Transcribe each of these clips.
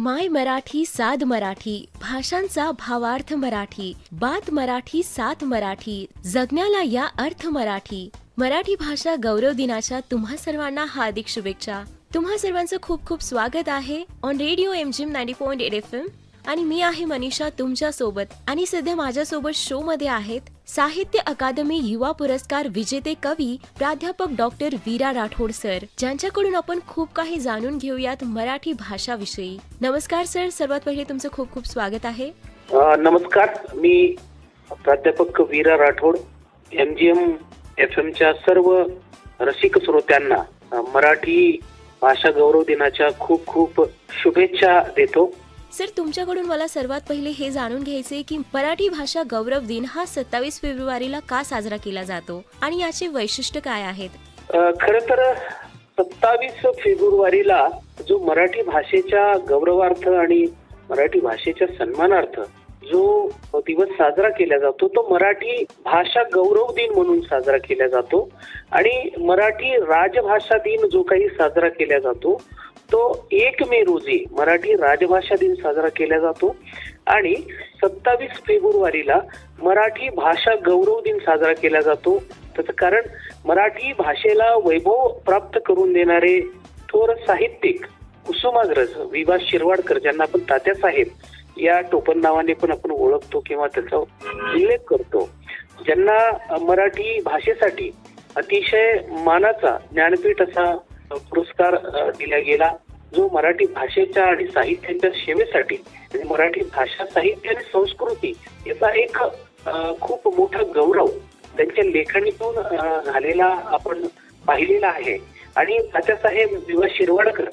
माय मराठी साध मराठी भाषांचा भावार्थ मराठी बात मराठी सात मराठी जगण्याला या अर्थ मराठी. मराठी भाषा गौरव दिनाच्या तुम्हा सर्वांना हार्दिक शुभेच्छा. तुम्हा सर्वांचं खूप खूप स्वागत आहे on radio M G M ninety point eight F M आणि मी आहे मनीषा तुमच्यासोबत आणि सध्या माझ्यासोबत शो मध्ये आहेत साहित्य अकादमी युवा पुरस्कार विजेते कवी प्राध्यापक डॉक्टर वीरा राठोड सर. ज्यांच्याकडून आपण खूप काही जाणून घेऊयात मराठी भाषाविषयी. नमस्कार सर सर्वात पहिले तुमचं खूप खूप स्वागत आहे. नमस्कार. मी प्राध्यापक Veera Rathod M G M F एमच्या सर्व रसिक श्रोत्यांना मराठी भाषा गौरव दिनाच्या खूप खूप शुभेच्छा देतो. सर तुमच्याकडून मला सर्वात पहिले हे जाणून घ्यायचे की मराठी भाषा गौरव दिन हा सत्तावीस फेब्रुवारीला का साजरा केला जातो आणि याचे वैशिष्ट्य काय आहेत? खर तर सत्तावीस फेब्रुवारीला जो मराठी भाषेच्या गौरवार्थ आणि मराठी भाषेच्या सन्मानार्थ जो दिवस साजरा केला जातो तो मराठी भाषा गौरव दिन म्हणून साजरा केला जातो. आणि मराठी राजभाषा दिन जो काही साजरा केला जातो तो एक मे रोजी मराठी राजभाषा दिन साजरा केला जातो आणि सत्तावीस फेब्रुवारीला मराठी भाषा गौरव दिन साजरा केला जातो. त्याचं कारण मराठी भाषेला वैभव प्राप्त करून देणारे थोर साहित्यिक कुसुमाग्रज विभा शिरवाडकर ज्यांना आपण तात्या साहेब या टोपण नावाने पण आपण ओळखतो किंवा त्याचा उल्लेख करतो ज्यांना मराठी भाषेसाठी अतिशय मानाचा ज्ञानपीठ असा पुरस्कार दिला गेला. जो मराठी भाषेच्या आणि साहित्याच्या सेवेसाठी मराठी भाषा साहित्य आणि संस्कृती याचा एक खूप मोठा गौरव त्यांच्या लेखणीतून झालेला आपण पाहिलेला आहे. आणि तात्यासाहेब विवा शिरवाडकर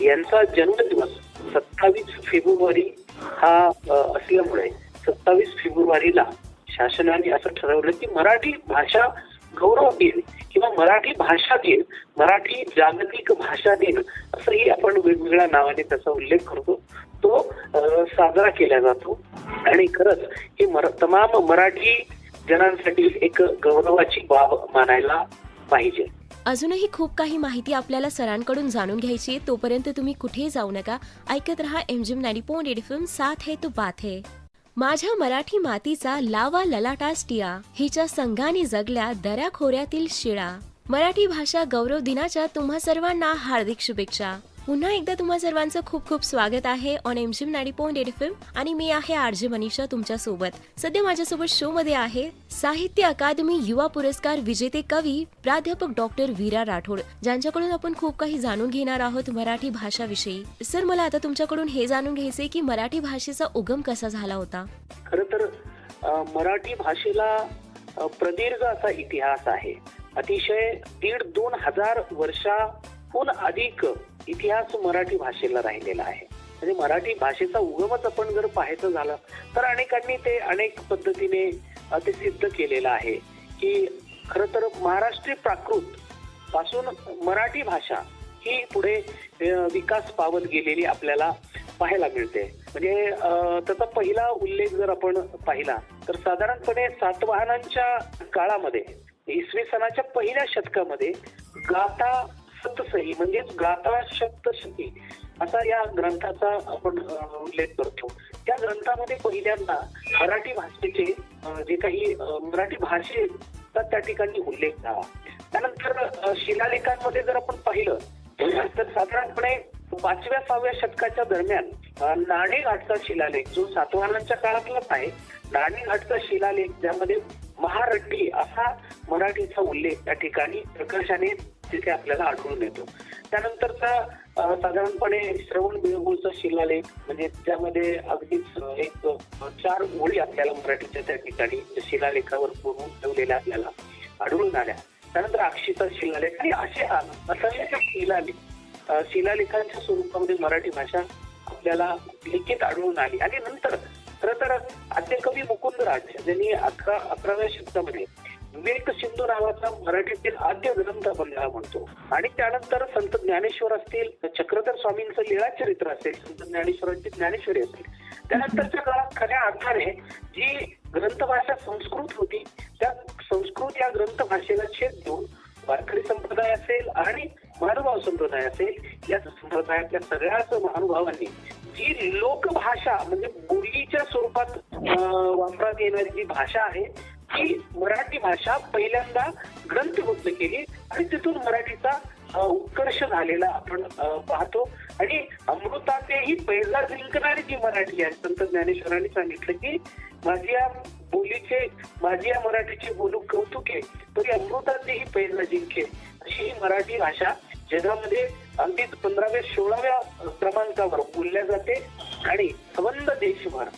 यांचा जन्मदिवस सत्तावीस फेब्रुवारी हा असल्यामुळे सत्तावीस फेब्रुवारीला शासनाने असं ठरवलं की मराठी भाषा गौरव दिन किंवा मराठी भाषा दिन मराठी जागतिक भाषा दिन असंही आपण वेगवेगळ्या नावाने त्याचा उल्लेख करतो. तो साजरा केला जातो. आणि खरंच हे मर तमाम मराठी जनांसाठी एक गौरवाची बाब मानायला पाहिजे. अजूनही खूप काही माहिती आपल्याला सरांकडून जाणून घ्यायची आहे. तोपर्यंत तुम्ही कुठेही जाऊ नका. ऐकत रहा एमजिम नाडी पॉइंट एट फिल्म साथ है तो बात है. माझ्या मराठी मातीचा लावा ललाटास्टिया हिच्या संघाने जगल्या दऱ्या खोऱ्यातील शिळा. मराठी भाषा गौरव दिनाच्या तुम्हा सर्वांना हार्दिक शुभेच्छा. पुन्हा एकदा तुम्हा सर्वांचं खूप खूप स्वागत आहे on M G M ninety point eight F M आणि मी आहे आरजे मनीषा तुमच्यासोबत सध्या माझ्यासोबत शो मध्ये आहे साहित्य अकादमी युवा पुरस्कार विजेते कवी प्राध्यापक डॉक्टर वीरा राठोड ज्यांच्याकडून आपण खूप काही जाणून घेणार आहोत मराठी भाषाविषयी. सर मला आता तुमच्याकडून हे जाणून घ्यायचे की मराठी भाषेचा उगम कसा झाला होता? खर तर मराठी भाषेला प्रदीर्घ असा इतिहास आहे. अतिशय दीड दोन हजार वर्षाहून अधिक इतिहास मराठी भाषेला राहिलेला आहे. म्हणजे मराठी भाषेचा उगमच आपण जर पाहायचं झालं तर अनेकांनी ते अनेक पद्धतीने ते सिद्ध केलेलं आहे की खर तर महाराष्ट्रीय प्राकृत पासून मराठी भाषा ही पुढे विकास पावत गेलेली आपल्याला पाहायला मिळते. म्हणजे त्याचा पहिला उल्लेख जर आपण पाहिला तर साधारणपणे सातवाहनांच्या काळामध्ये इसवी सणाच्या पहिल्या शतकामध्ये गाथा सप्तसही म्हणजेच गाथा सप्तशती असा या ग्रंथाचा आपण उल्लेख करतो. त्या ग्रंथामध्ये पहिल्यांदा मराठी भाषेचे जे काही मराठी भाषेचा त्या ठिकाणी उल्लेख झाला. त्यानंतर शिलालेखांमध्ये जर आपण पाहिलं तर साधारणपणे पाचव्या सहाव्या शतकाच्या दरम्यान नाणेघाटचा शिलालेख जो सातवाहनांच्या काळातलाच आहे नाणेघाटचा शिलालेख ज्यामध्ये महारट्टी असा मराठीचा उल्लेख त्या ठिकाणी प्रकर्षाने तिथे आपल्याला आढळून येतो. त्यानंतरचा साधारणपणे श्रवण बिळगुळचा शिलालेख म्हणजे त्यामध्ये अगदीच एक चार ओळी आपल्याला मराठीच्या त्या ठिकाणी शिलालेखावर पुरवून ठेवलेल्या आपल्याला आढळून आल्या. त्यानंतर अक्षीचा शिलालेख आणि असे असंख्य शिलालेख शिलालेखांच्या स्वरूपामध्ये मराठी भाषा आपल्याला लिखित आढळून आली. आणि नंतर खरं तर आद्यकवी मुकुंदराज यांनी अकरा अकराव्या शतकामध्ये विवेक सिंधू नावाचा मराठीतील आद्य ग्रंथ बनला म्हणतो. आणि त्यानंतर संत ज्ञानेश्वर असतील चक्रधर स्वामींचं लीळा चरित्र असेल संत ज्ञानेश्वरांची ज्ञानेश्वरी असेल. त्यानंतरच्या काळात खऱ्या अर्थाने जी ग्रंथभाषा संस्कृत होती त्या संस्कृत या ग्रंथ भाषेला छेद देऊन वारकरी संप्रदाय असेल आणि महानुभाव संप्रदाय असेल या संप्रदायातल्या सगळ्याच महानुभावांनी जी लोकभाषा म्हणजे बोलीच्या स्वरूपात अं, वापरात येणारी जी भाषा आहे की मराठी भाषा पहिल्यांदा ग्रंथबुद्ध केली आणि तिथून मराठीचा उत्कर्ष झालेला आपण पाहतो. आणि अमृताचेही पहिला जिंकणारी जी मराठी आहे संत ज्ञानेश्वरांनी सांगितलं की माझी या बोलीचे माझी या मराठीची बोलू कौतुके तरी अमृताचेही पहिला जिंके. अशी ही मराठी भाषा जगामध्ये अगदीच पंधराव्या सोळाव्या क्रमांकावर बोलल्या जाते. आणि संबंध देशभर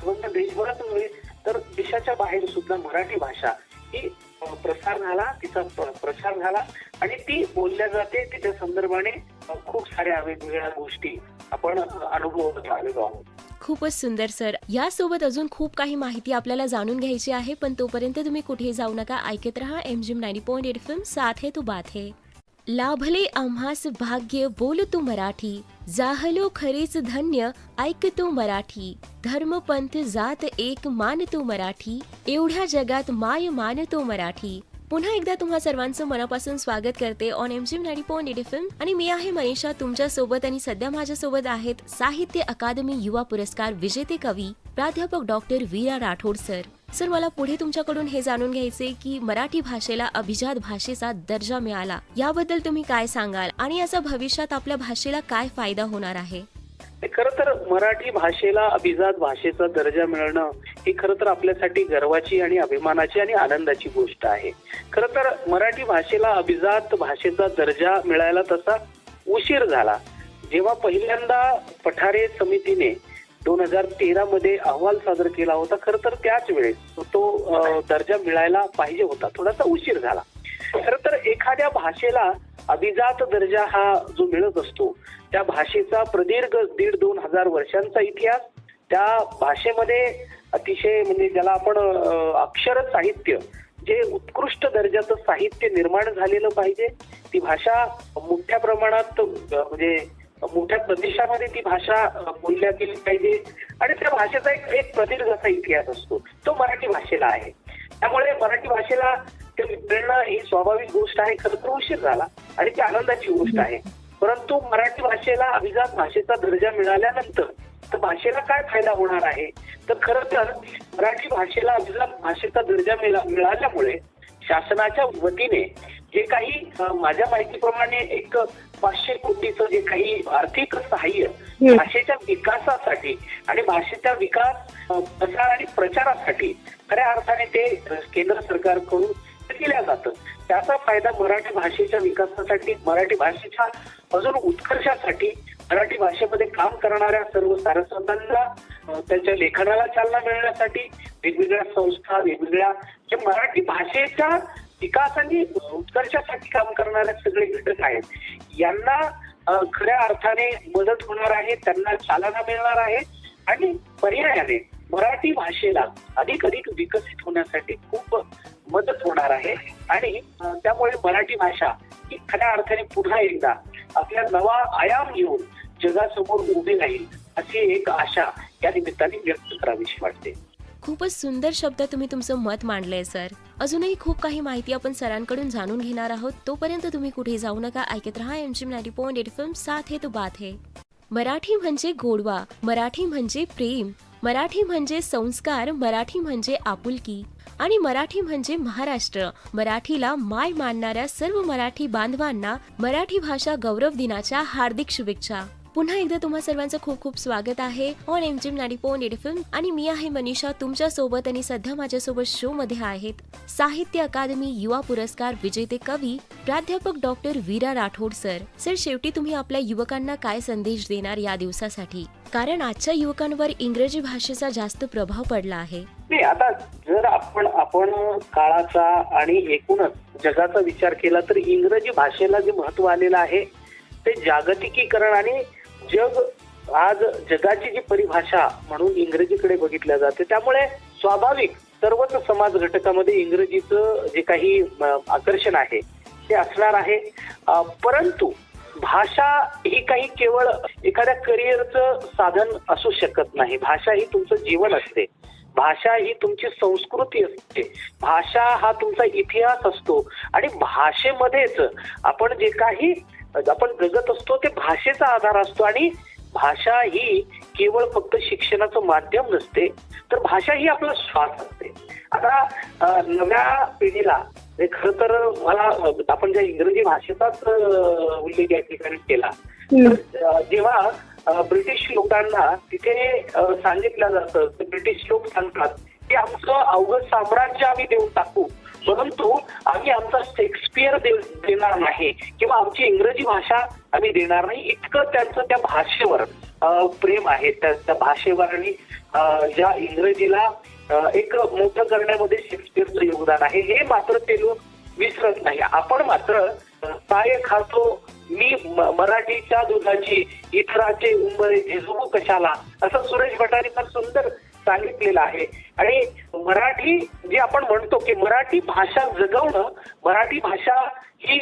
संबंध देशभरात तर देशाच्या बाहेर सुद्धा मराठी भाषा ही प्रसार झाला तिचा प्रचार झाला आणि ती बोलल्या जाते तिच्या संदर्भाने खूप साऱ्या वेगवेगळ्या गोष्टी आपण अनुभवत आलेलो आहोत. खूपच सुंदर सर. यासोबत अजून खूप काही माहिती आपल्याला जाणून घ्यायची आहे पण तोपर्यंत तुम्ही कुठेही जाऊ नका. ऐकत रहा M G M ninety point eight F M साथ है तू बात है. लाभले आम्हास भाग्य बोल तू मराठी. जाहलो खरेच धन्य ऐकतो मराठी. धर्मपंथ जात एक मान तू मराठी. एवढ्या जगात माय मानतो मराठी. पुन्हा एकदा तुम्हा सर्वांचं मनापासून स्वागत करते ऑन एम जी नाडी पॉन फिल्म आणि मी आहे मनीषा तुमच्यासोबत आणि सध्या माझ्या सोबत आहेत साहित्य अकादमी युवा पुरस्कार विजेते कवी प्राध्यापक doctor Veera Rathod sir. Sir मला पुढे तुमच्याकडून हे जाणून घ्यायचे की मराठी भाषेला अभिजात भाषेचा दर्जा मिळाला. याबद्दल तुम्ही काय सांगाल? आणि याचा भविष्यात आपल्या भाषेला काय फायदा होणार आहे? खर तर मराठी भाषेला अभिजात भाषेचा दर्जा मिळणं ही खरं तर आपल्यासाठी गर्वाची आणि अभिमानाची आणि आनंदाची गोष्ट आहे. खर तर मराठी भाषेला अभिजात भाषेचा दर्जा मिळायला तसा उशीर झाला. जेव्हा पहिल्यांदा पठारे समितीने दोन हजार तेरा मध्ये अहवाल सादर केला होता. खर तर त्याच वेळेस तो दर्जा मिळायला पाहिजे होता. थोडासा उशीर झाला. खर तर एखाद्या भाषेला अभिजात दर्जा हा जो मिळत असतो त्या भाषेचा प्रदीर्घ दीड दोन हजार वर्षांचा इतिहास त्या भाषेमध्ये अतिशय म्हणजे ज्याला आपण अक्षर साहित्य जे उत्कृष्ट दर्जाचं साहित्य निर्माण झालेलं पाहिजे ती भाषा मोठ्या प्रमाणात म्हणजे मोठ्या प्रदेशामध्ये ती भाषा बोलल्या गेली पाहिजे. आणि त्या भाषेचा एक एक प्रदीर्घाचा इतिहास असतो. तो मराठी भाषेला आहे. त्यामुळे मराठी भाषेला ते मिळणं ही स्वाभाविक गोष्ट आहे. खरं तर उशीर झाला. आणि ती आनंदाची गोष्ट आहे. परंतु मराठी भाषेला अभिजात भाषेचा दर्जा मिळाल्यानंतर तर भाषेला काय फायदा होणार आहे? तर खरं तर मराठी भाषेला अभिजात भाषेचा दर्जा मिळा- मिळाल्यामुळे शासनाच्या वतीने जे काही माझ्या माहितीप्रमाणे एक पाचशे कोटीचं जे काही आर्थिक सहाय्य भाषेच्या विकासासाठी आणि भाषेचा विकास प्रसार आणि प्रचारासाठी खऱ्या अर्थाने ते केंद्र सरकारकडून दिल्या जातं. त्याचा फायदा मराठी भाषेच्या विकासासाठी मराठी भाषेच्या अजून उत्कर्षासाठी मराठी भाषेमध्ये काम करणाऱ्या सर्व सारस्वतांना त्यांच्या लेखनाला चालना मिळण्यासाठी वेगवेगळ्या संस्था वेगवेगळ्या जे मराठी भाषेच्या विकास आणि उत्कर्षासाठी काम करणारे सगळे घटक आहेत. यांना खऱ्या अर्थाने मदत होणार आहे त्यांना चालना मिळणार आहे आणि पर्यायाने मराठी भाषेला अधिक अधिक विकसित होण्यासाठी खूप मदत होणार आहे. आणि त्यामुळे मराठी भाषा ही खऱ्या अर्थाने पुन्हा एकदा आपला नवा आयाम घेऊन जगासमोर उभी राहील अशी एक आशा या निमित्ताने व्यक्त करावीशी वाटते. खूपच सुंदर शब्द तुम्ही तुमचं मत मांडलंय सर. अजूनही खूप काही माहिती आपण सरांकडून जाणून घेणार आहोत. तोपर्यंत तुम्ही कुठे जाऊ नका. ऐकत रहा M ninety point eight F M साथ हे तो बात है. मराठी म्हणजे गोडवा. मराठी म्हणजे प्रेम. मराठी म्हणजे संस्कार. मराठी म्हणजे आपुलकी. आणि मराठी म्हणजे महाराष्ट्र. मराठीला माय मानणाऱ्या सर्व मराठी बांधवांना मराठी भाषा गौरव दिनाच्या हार्दिक शुभेच्छा. पुन्हा एकदा तुम्हा सर्वांचं खूप खूप स्वागत आहे. ऑन एम जिम नाडी पोन फिल्म आणि मी आहे मनीषा. तुमच्यासोबत आणि सध्या माझ्यासोबत शो मध्ये आहेत साहित्य अकादमी युवा पुरस्कार विजेते कवी प्राध्यापक doctor Veera Rathod sir. Sir शेवटी तुम्ही आपल्या युवकांना काय संदेश देणार या दिवसासाठी? कारण आजच्या युवकांवर इंग्रजी भाषेचा जास्त प्रभाव पडला आहे. नाही आता जर आपण आपण काळाचा आणि एकूणच जगाचा विचार केला तर इंग्रजी भाषेला जे महत्त्व आलेलं आहे ते जागतिकीकरण आणि जग आज जगाची जी परिभाषा म्हणून इंग्रजीकडे बघितल्या जाते त्यामुळे स्वाभाविक सर्वच समाज घटकामध्ये इंग्रजीचं जे काही आकर्षण आहे ते असणार आहे. परंतु भाषा ही काही केवळ एखाद्या करिअरचं साधन असू शकत नाही. भाषा ही तुमचं जीवन असते. भाषा ही तुमची संस्कृती असते. भाषा हा तुमचा इतिहास असतो. आणि भाषेमध्येच आपण जे काही आपण जगत असतो ते भाषेचा आधार असतो. आणि भाषा ही केवळ फक्त शिक्षणाचं माध्यम नसते तर भाषा ही आपला श्वास असते. आता नव्या पिढीला हे खर तर मला आपण ज्या इंग्रजी भाषेचाच उल्लेख या ठिकाणी केला जेव्हा ब्रिटिश लोकांना तिथे सांगितलं जातं तर ब्रिटिश लोक सांगतात की आमचं अवघड साम्राज्य आम्ही देऊन टाकू. परंतु आम्ही आमचा शेक्सपियर देणार नाही किंवा आमची इंग्रजी भाषा आम्ही देणार नाही. इतकं त्यांचं त्या भाषेवर प्रेम आहे. त्या भाषेवर आणि ज्या इंग्रजीला एक मोठं करण्यामध्ये शेक्सपियरचं योगदान आहे. हे मात्र ते लोक विसरत नाही. आपण मात्र काय खातो. मी मराठीच्या दुधाची इतराचे उंबरे झिजवू कशाला? असं सुरेश भटाने फार सुंदर सांगितलेलं आहे. आणि मराठी जे आपण म्हणतो की मराठी भाषा जगवणं मराठी भाषा ही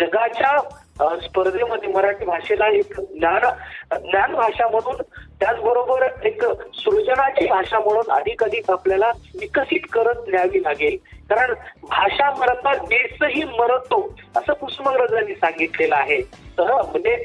जगाच्या स्पर्धेमध्ये मराठी भाषेला एक ज्ञान ज्ञान भाषा म्हणून त्याचबरोबर एक सृजनाची भाषा म्हणून अधिक अधिक आपल्याला विकसित करत न्यावी लागेल. कारण भाषा मरता देशही मरतो असं कुसुमाग्रजांनी सांगितलेलं आहे. तर म्हणजे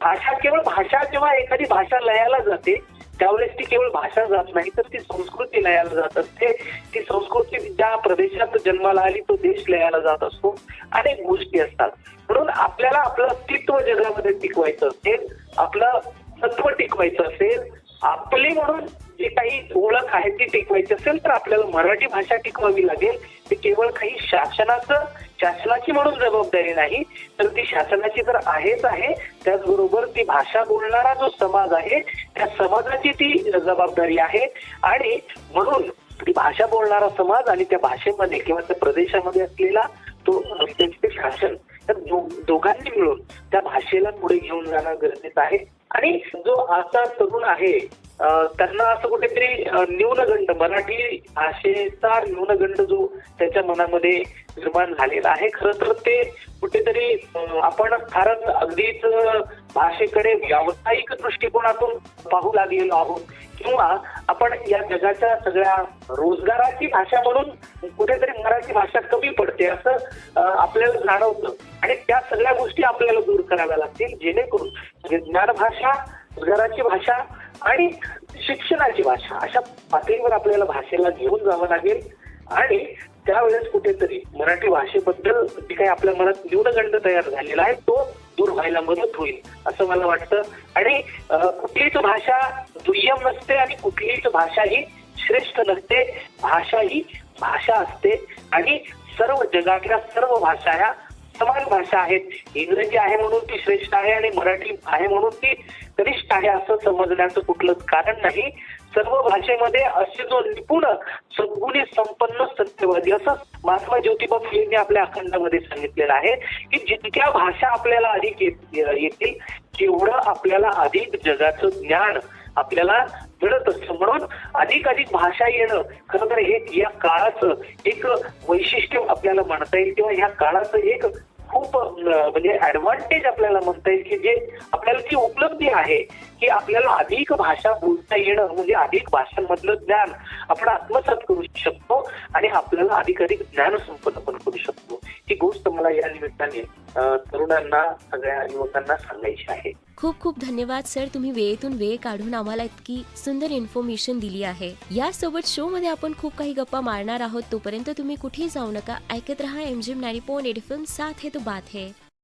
भाषा केवळ भाषा जेव्हा एखादी भाषा लयाला जाते त्यावेळेस ती केवळ भाषा जात नाही तर ती संस्कृती लयाला जात असते. ती संस्कृती ज्या प्रदेशात जन्माला आली तो देश लयाला जात असतो. अनेक गोष्टी असतात. म्हणून आपल्याला आपलं अस्तित्व जगामध्ये टिकवायचं असेल आपलं सत्व टिकवायचं असेल आपली म्हणून जी काही ओळख आहे ती टिकवायची असेल तर आपल्याला मराठी भाषा टिकवावी लागेल. ते केवळ काही शासनाचं शासनाची म्हणून जबाबदारी नाही तर ती शासनाची तर आहेच आहे. त्याचबरोबर ती भाषा बोलणारा जो समाज आहे त्या समाजाची ती जबाबदारी आहे. आणि म्हणून ती भाषा बोलणारा समाज आणि त्या भाषेमध्ये किंवा त्या प्रदेशामध्ये असलेला तो ते शासन त्या दोघांनी मिळून त्या भाषेला पुढे घेऊन जाणं गरजेचं आहे. आणि जो आता तरुण आहे त्यांना असं कुठेतरी न्यूनगंड मराठी भाषेचा न्यूनगंड जो त्याच्या मनामध्ये निर्माण झालेला आहे खरं तर ते कुठेतरी आपण फारच अगदीच भाषेकडे व्यावसायिक दृष्टिकोनातून पाहू लागलेलो आहोत. किंवा आपण या जगाच्या सगळ्या रोजगाराची भाषा म्हणून कुठेतरी मराठी भाषा कमी पडते असं आपल्याला जाणवतं. आणि त्या सगळ्या गोष्टी आपल्याला दूर कराव्या लागतील जेणेकरून ज्ञान भाषा रोजगाराची भाषा आणि शिक्षणाची भाषा अशा पातळीवर आपल्याला भाषेला घेऊन जावं लागेल. आणि त्यावेळेस कुठेतरी मराठी भाषेबद्दल जे काही आपल्या मनात न्यूनगंड तयार झालेला आहे तो दूर व्हायला मदत होईल असं मला वाटतं. आणि कुठलीच भाषा दुय्यम नसते आणि कुठलीच भाषा ही श्रेष्ठ नसते. भाषा ही भाषा असते. आणि सर्व जगातल्या सर्व भाषा ह्या समान भाषा आहेत. इंग्रजी आहे म्हणून ती श्रेष्ठ आहे आणि मराठी आहे म्हणून ती कनिष्ठ आहे असं समजण्याचं कुठलंच कारण नाही. सर्व भाषेमध्ये असे जो निपुण सद्गुणी संपन्न सत्यवादी असं महात्मा ज्योतिबा फुलेंनी आपल्या अखंडामध्ये सांगितलेलं आहे की जितक्या भाषा आपल्याला अधिक येतील तेवढं आपल्याला अधिक जगाचं ज्ञान आपल्याला मिळत असतं. म्हणून अधिक अधिक भाषा येणं खरं तर हे या काळाचं एक वैशिष्ट्य आपल्याला म्हणता येईल किंवा ह्या काळाचं एक खूप म्हणजे ऍडव्हान्टेज आपल्याला म्हणता येईल की जे आपल्याला जी उपलब्धी आहे की आपल्याला अधिक भाषा बोलता येणं म्हणजे अधिक भाषांमधलं ज्ञान आपण आत्मसात करू शकतो आणि आपल्याला अधिक अधिक ज्ञान संपन्न पण करू शकतो. ही गोष्ट मला या निमित्ताने तरुणांना सगळ्या युवकांना सांगायची आहे. खूप खूप धन्यवाद सर. तुम्ही वेळेतून वेळ काढून आम्हाला इतकी सुंदर इन्फॉर्मेशन दिली आहे. यासोबत शो मध्ये आपण खूप काही गप्पा मारणार आहोत. तोपर्यंत तुम्ही कुठेही जाऊ नका. ऐकत रहा एम जी नारी पॉइंट एट साथ है तो बात है.